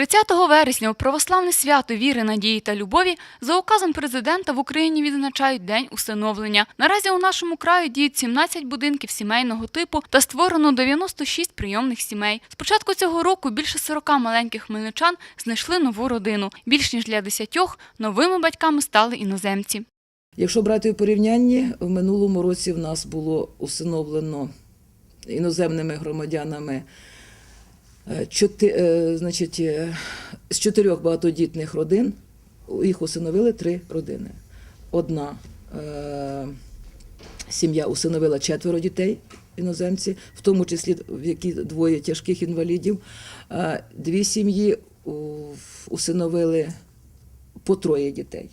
30 вересня у православне свято віри, надії та любові за указом президента в Україні відзначають День усиновлення. Наразі у нашому краї діють 17 будинків сімейного типу та створено 96 прийомних сімей. З початку цього року більше 40 маленьких хмельничан знайшли нову родину. Більш ніж для десятьох новими батьками стали іноземці. Якщо брати у порівнянні, в минулому році в нас було усиновлено іноземними громадянами е, чоти, е, значить, е, з чотирьох багатодітних родин їх усиновили три родини. Одна е, сім'я усиновила четверо дітей іноземці, в тому числі в які двоє тяжких інвалідів. Е, Дві сім'ї усиновили по троє дітей.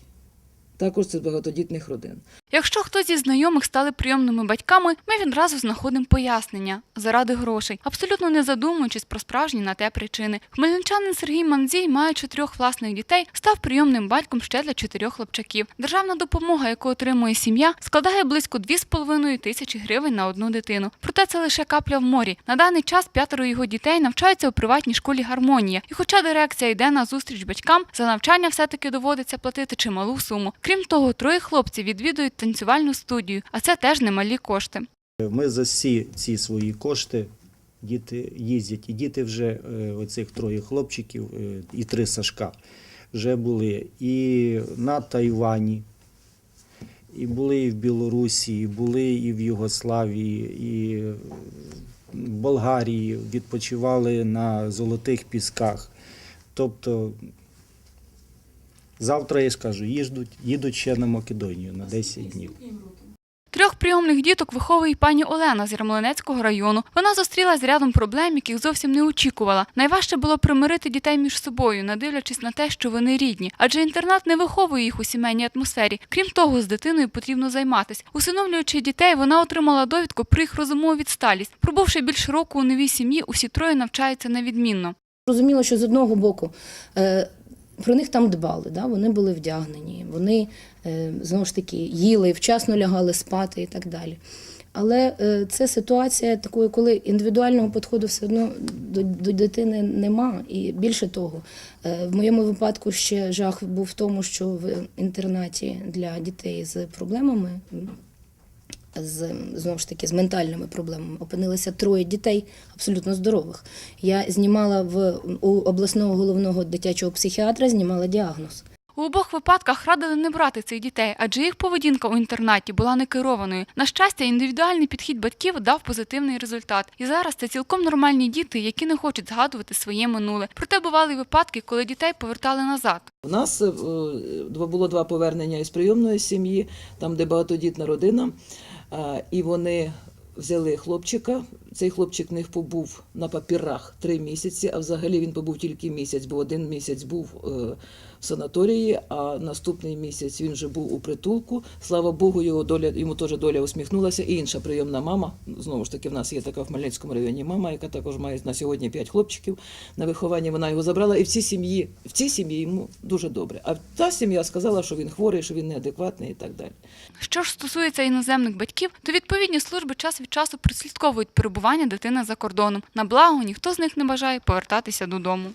Також це з багатодітних родин. Якщо хтось із знайомих стали прийомними батьками, ми відразу знаходимо пояснення заради грошей, абсолютно не задумуючись про справжні на те причини. Хмельничанин Сергій Манзій має чотирьох власних дітей, став прийомним батьком ще для чотирьох хлопчаків. Державна допомога, яку отримує сім'я, складає близько 2,5 тисячі гривень на одну дитину. Проте це лише капля в морі. На даний час п'ятеро його дітей навчаються у приватній школі Гармонія. І хоча дирекція йде на зустріч батькам, за навчання все-таки доводиться платити чималу суму. Крім того, троє хлопців відвідують танцювальну студію, а це теж немалі кошти. Ми за всі ці свої кошти діти їздять. І діти вже е, оцих троє хлопчиків е, і три Сашка вже були і на Тайвані, і були і в Білорусі, і були і в Югославії, і в Болгарії, відпочивали на золотих пісках. Тобто завтра я ж кажу, їдуть, їдуть ще на Македонію на 10 днів. Трьох прийомних діток виховує й пані Олена з Ярмолинецького району. Вона зустрілася з рядом проблем, яких зовсім не очікувала. Найважче було примирити дітей між собою, не дивлячись на те, що вони рідні, адже інтернат не виховує їх у сімейній атмосфері. Крім того, з дитиною потрібно займатися. Усиновлюючи дітей, вона отримала довідку про їх розумову відсталість. Пробувши більше року у новій сім'ї, усі троє навчаються невідмінно. Розуміло, що з одного боку е, про них там дбали, да? вони були вдягнені, вони е, знову ж таки їли, вчасно лягали спати і так далі. Але е, це ситуація такої, коли індивідуального підходу все одно до, до дитини нема. І більше того, е, в моєму випадку ще жах був в тому, що в інтернаті для дітей з проблемами з знову ж таки з ментальними проблемами опинилися троє дітей абсолютно здорових. Я знімала в у обласного головного дитячого психіатра, знімала діагноз. У обох випадках радили не брати цих дітей, адже їх поведінка у інтернаті була некерованою. На щастя, індивідуальний підхід батьків дав позитивний результат. І зараз це цілком нормальні діти, які не хочуть згадувати своє минуле. Проте бували випадки, коли дітей повертали назад. У нас е, було два повернення із прийомної сім'ї, там, де багатодітна родина, і вони взяли хлопчика. Цей хлопчик в побув на папірах три місяці, а взагалі він побув тільки місяць, бо один місяць був е, в санаторії, а наступний місяць він вже був у притулку. Слава Богу, його доля йому теж доля усміхнулася. І інша прийомна мама. Знову ж таки, в нас є така в Хмельницькому районі мама, яка також має на сьогодні п'ять хлопчиків на виховання. Вона його забрала, і в цій сім'ї в цій сім'ї йому дуже добре. А та сім'я сказала, що він хворий, що він неадекватний і так далі. Що ж стосується іноземних батьків, то відповідні служби час від часу прослідковують перебування дитини за кордоном. На благо ніхто з них не бажає повертатися додому.